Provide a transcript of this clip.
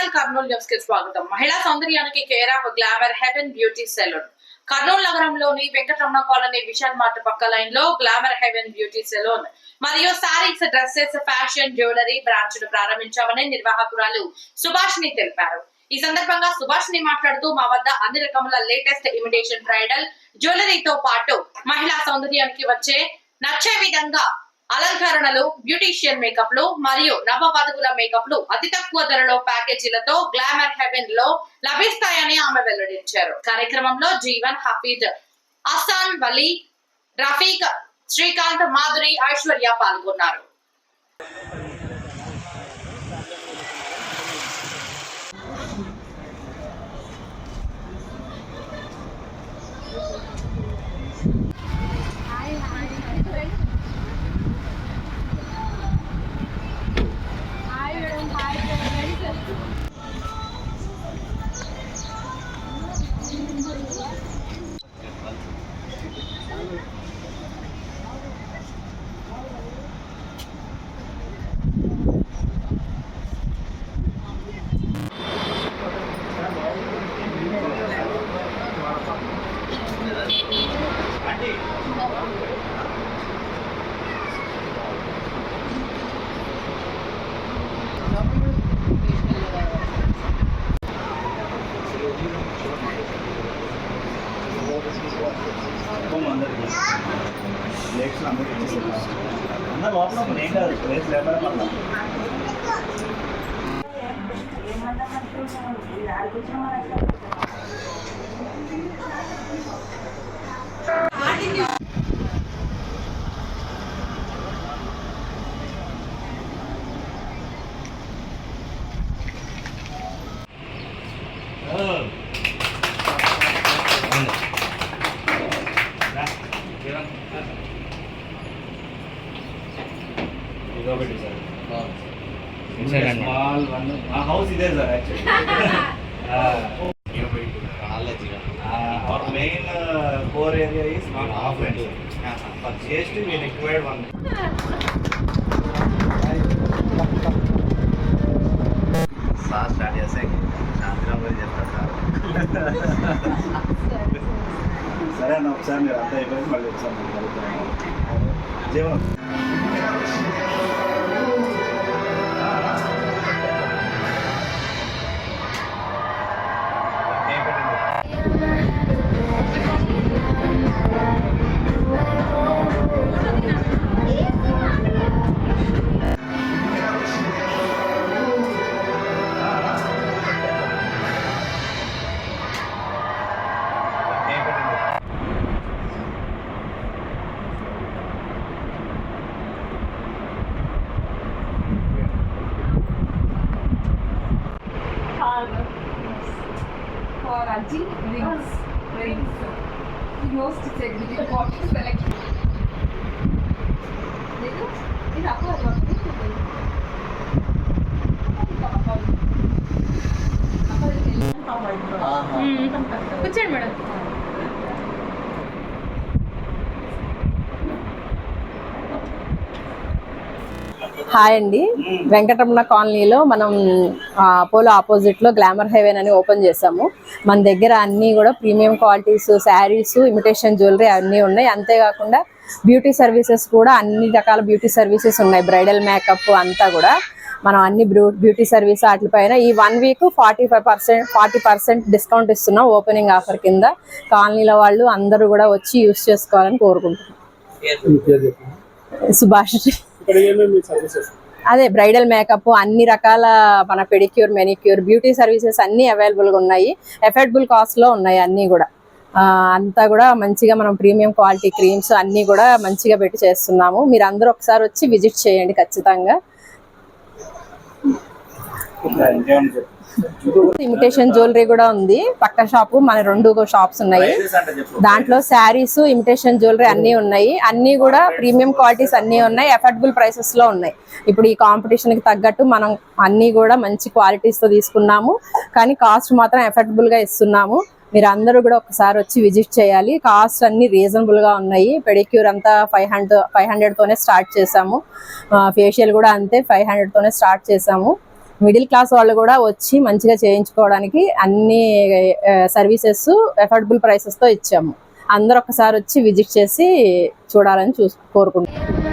నమస్కారం కర్నూలు న్యూస్కి స్వాగతం. మహిళా సౌందర్యానికి care of glamour heaven beauty salon. Kurnool నగరంలోని వెంకటరమణ కాలనీ విశాల్ మార్ట్ పక్క లైన్లో గ్లామర్ హెవెన్ బ్యూటీ సెలూన్. మరియు సారీస్ డ్రెస్సెస్ ఫ్యాషన్ జ్యువెలరీ బ్రాంచ్ను ప్రారంభించామని నిర్వాహకురాలు సుభాష్ని తెలిపారు. ఈ సందర్భంగా సుభాష్ని మాట్లాడుతూ మా వద్ద అన్ని రకముల లేటెస్ట్ ఇమిటేషన్ బ్రైడల్ జ్యువెలరీతో పాటు మహిళా సౌందర్యానికి వచ్చే నచ్చే విధంగా అలంకరణలు బ్యూటీషియన్ మేకప్లు మరియు నవ వధువుల మేకప్లు అతి తక్కువ ధరలో ప్యాకేజీలతో గ్లామర్ హెవెన్లో లభిస్తాయని ఆమె వెల్లడించారు. కార్యక్రమంలో జీవన్ హఫీద్ అసాన్ వలీ రఫీక్ శ్రీకాంత్ మాధురి ఐశ్వర్య పాల్గొన్నారు హాయ్ మేడం హాయ్ ఫ్రెండ్స్ అందరికి ఏమన్నా ఇదొకటి సార్. స్మాల్ వన్ మా హౌస్ ఇదే sir actually uh, core area is not offline. Uh, for GST we required one. Sir start చేస్తే శాంతిరామ్ గారు చెప్తారు సార్. సరే అన్న ఒకసారి మీరు అంతా అయిపోయి మళ్ళీ ఒకసారి. జీవనం rings. Rings. He knows to check with it what to select. లేదు ఇది అప్పుడు అది వస్తుంది కూర్చోండి మేడం హాయ్ అండి. వెంకటరమణ కాలనీలో మనం అపోలో ఆపోజిట్లో గ్లామర్ హెవెన్ అని ఓపెన్ చేసాము మన దగ్గర అన్ని కూడా premium qualities saris imitation jewellery అన్నీ ఉన్నాయి. అంతేకాకుండా బ్యూటీ సర్వీసెస్ కూడా అన్ని రకాల బ్యూటీ సర్వీసెస్ ఉన్నాయి. బ్రైడల్ మేకప్ అంతా కూడా మనం అన్ని బ్యూటీ సర్వీస్ వాటిపైన ఈ one week forty five percent forty percent discount ఇస్తున్నాం ఓపెనింగ్ ఆఫర్ కింద. కాలనీలో వాళ్ళు అందరూ కూడా వచ్చి యూస్ చేసుకోవాలని కోరుకుంటున్నాం. సుభాష్ అదే బ్రైడల్ మేకప్ అన్ని రకాల మన పెడిక్యూర్ మెనిక్యూర్ బ్యూటీ సర్వీసెస్ అన్ని అవైలబుల్గా ఉన్నాయి. ఎఫర్డబుల్ కాస్ట్లో ఉన్నాయి అన్ని కూడా. అంతా కూడా మంచిగా మనం ప్రీమియం క్వాలిటీ క్రీమ్స్ అన్ని కూడా మంచిగా పెట్టి చేస్తున్నాము. మీరు అందరూ ఒకసారి వచ్చి విజిట్ చేయండి ఖచ్చితంగా. ఇమిటేషన్ జ్యువెలరీ కూడా ఉంది. పక్క షాపు మన రెండు షాప్స్ ఉన్నాయి. దాంట్లో శారీస్ ఇమిటేషన్ జ్యువెలరీ అన్ని ఉన్నాయి. అన్ని కూడా ప్రీమియం క్వాలిటీస్ అన్ని ఉన్నాయి. అఫోర్డబుల్ ప్రైసెస్లో ఉన్నాయి. ఇప్పుడు ఈ కాంపిటీషన్కి తగ్గట్టు మనం అన్ని కూడా మంచి క్వాలిటీస్తో తీసుకున్నాము. కానీ కాస్ట్ మాత్రం అఫోర్డబుల్గా ఇస్తున్నాము. మీరు అందరూ కూడా ఒకసారి వచ్చి విజిట్ చేయాలి. కాస్ట్ అన్ని రీజనబుల్గా ఉన్నాయి. పెడిక్యూర్ అంతా ఫైవ్ హండ్రెడ్ ఫైవ్ హండ్రెడ్ తోనే స్టార్ట్ చేసాము ఫేషియల్ కూడా అంతే ఫైవ్ హండ్రెడ్ తోనే స్టార్ట్ చేసాము మిడిల్ క్లాస్ వాళ్ళు కూడా వచ్చి మంచిగా చేయించుకోవడానికి అన్ని సర్వీసెస్ అఫోర్డబుల్ ప్రైసెస్తో ఇచ్చాము. అందరూ ఒకసారి వచ్చి విజిట్ చేసి చూడాలని చూ కోరుకుంటున్నాం.